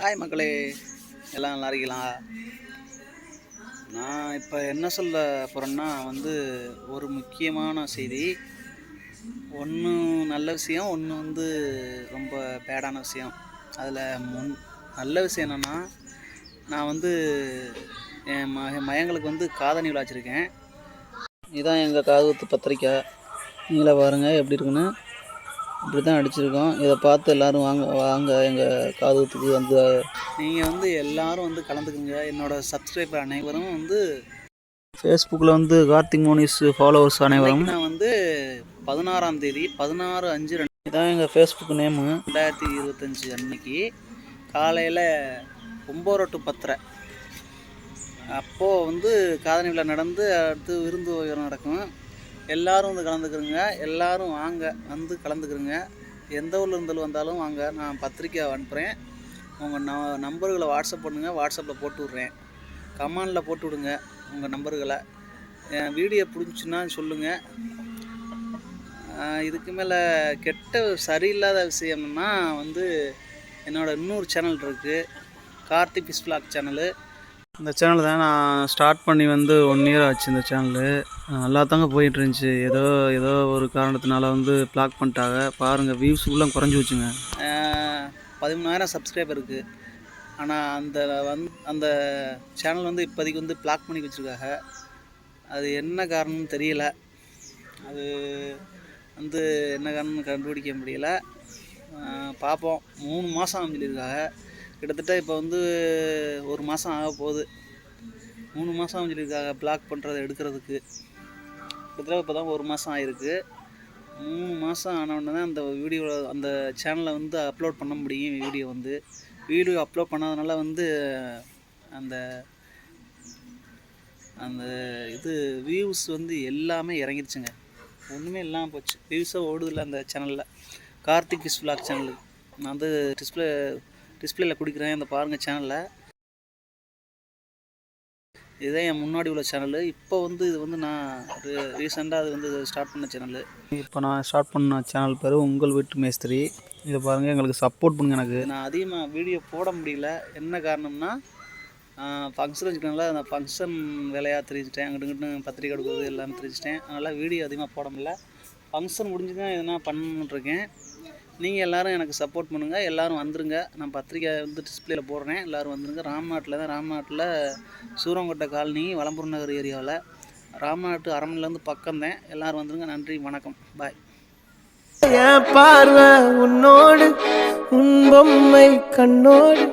Hi மக்களே. எல்லாம் நல்லா இருக்கலாம் நான் இப்போ என்ன சொல்ல போகிறேன்னா வந்து ஒரு முக்கியமான செய்தி. ஒன்று நல்ல விஷயம் ஒன்று வந்து ரொம்ப பேடான விஷயம். அதில் முன் நல்ல விஷயம் என்னென்னா நான் வந்து என் ம என் மயங்களுக்கு வந்து காதணி விழா வச்சுருக்கேன். இதுதான் எங்கள் காதுகுத்து பத்திரிக்கை. நீங்களே பாருங்கள் எப்படி இருக்குன்னு. இப்படி தான் அடிச்சிருக்கோம். இதை பார்த்து எல்லோரும் வாங்க வாங்க எங்கள் காதுகுத்துக்கு வந்து நீங்கள் வந்து எல்லாரும் வந்து கலந்துக்குங்க. என்னோட சப்ஸ்கிரைபர் அனைவரும் வந்து ஃபேஸ்புக்கில் வந்து கார்த்திக் மோனிஸ் ஃபாலோவர்ஸ் அனைவரும். நான் வந்து பதினாறாம் தேதி பதினாறு அஞ்சு ரெண்டு இதான் எங்கள் ஃபேஸ்புக் நேமு ரெண்டாயிரத்தி இருபத்தஞ்சி அன்னைக்கு காலையில் ஒம்பது டு பத்தரை. அப்போது வந்து காதணி விழா நடந்து அடுத்து விருந்து உயரம் நடக்கும். எல்லாரும் வந்து கலந்துக்கிறோங்க. எல்லாரும் வாங்க வந்து கலந்துக்கிறோங்க. எந்த ஊரில் இருந்தாலும் வந்தாலும் வாங்க நான் பத்திரிக்கை அனுப்புகிறேன் உங்கள் ந நம்பர்களை வாட்ஸ்அப் பண்ணுங்கள் வாட்ஸ்அப்பில் போட்டு விட்றேன். கமானில் போட்டு விடுங்க உங்கள் நம்பர்களை. என் வீடியோ பிடிச்சுன்னா சொல்லுங்கள் இதுக்கு மேலே கெட்ட சரியில்லாத விஷயம்னா வந்து என்னோடய இன்னொரு சேனல் இருக்குது கார்த்திக் ஃபிஷ் vlog சேனலு இந்த சேனல் தான் நான் ஸ்டார்ட் பண்ணி வந்து ஒன் இயர் ஆச்சு இந்த சேனலு நல்லா தாங்க போயிட்டு இருந்துச்சு ஏதோ ஏதோ ஒரு காரணத்தினால வந்து பிளாக் பண்ணிட்டாங்க. பாருங்கள் வியூஸ் உள்ள குறைஞ்சி வச்சுங்க பதிமூணாயிரம் சப்ஸ்கிரைபர் இருக்குது ஆனால் அந்த வந் அந்த சேனல் வந்து இப்போதைக்கு வந்து பிளாக் பண்ணி வச்சுருக்காங்க. அது என்ன காரணம்னு தெரியல. அது வந்து என்ன காரணம்னு கண்டுபிடிக்க முடியல. பார்ப்போம். மூணு மாதம் சொல்லியிருக்காங்க. கிட்டத்தட்ட இப்போ வந்து ஒரு மாதம் ஆக போகுது. மூணு மாதம் அமைஞ்சிருக்காங்க பிளாக் பண்ணுறதை எடுக்கிறதுக்கு. கிட்டத்தட்ட இப்போ தான் ஒரு மாதம் ஆயிருக்கு. மூணு மாதம் ஆனவுடனே தான் அந்த வீடியோ அந்த சேனலை வந்து அப்லோட் பண்ண முடியும் வீடியோ வந்து. வீடியோ அப்லோட் பண்ணாதனால வந்து அந்த அந்த இது வியூஸ் வந்து எல்லாமே இறங்கிருச்சுங்க. ஒன்றுமே இல்லாமல் போச்சு. வியூஸாக ஓடுதில்ல அந்த சேனலில் கார்த்திக் கிஸ் vlog சேனலு நான் வந்து டிஸ்பிளே டிஸ்பிளேல கொடுக்குறேன். அந்த பாருங்கள் சேனலில். இதுதான் என் முன்னாடி உள்ள சேனலு. இப்போ வந்து இது வந்து நான் ரீசெண்டாக அது வந்து ஸ்டார்ட் பண்ண சேனலு. இப்போ நான் ஸ்டார்ட் பண்ண சேனல் பேர் உங்கள் வீட்டு மேஸ்திரி. இதை பாருங்கள் எங்களுக்கு சப்போர்ட் பண்ணுங்க எனக்கு. நான் அதிகமாக வீடியோ போட முடியல. என்ன காரணம்னா ஃபங்க்ஷன் வச்சுக்கனால அந்த ஃபங்க்ஷன் வேலையாக தெரிஞ்சிட்டேன். அங்கிட்டு இங்கிட்டு பத்திரிக்கை கொடுக்குறது எல்லாமே தெரிஞ்சிட்டேன். அதனால் வீடியோ அதிகமாக போட முடியல. ஃபங்க்ஷன் முடிஞ்சு தான் எதனா பண்ணணுன்ட்ருக்கேன் நீங்கள் எல்லோரும் எனக்கு சப்போர்ட் பண்ணுங்கள் எல்லோரும் வந்துருங்க. நான் பத்திரிக்கை வந்து டிஸ்பிளேல போடுறேன். எல்லோரும் வந்துருங்க. ராம்நாட்டில் தான் ராம்நாட்டில் சூரங்கோட்டை காலனி வலம்புரம் நகர் ஏரியாவில் ராம்நாட்டு அரண்மனையிலேருந்து பக்கம்தான் எல்லோரும் வந்துருங்க. நன்றி வணக்கம். பாய் என் பார்வை உன்னோடு உன் பொம்மை கண்ணோடு.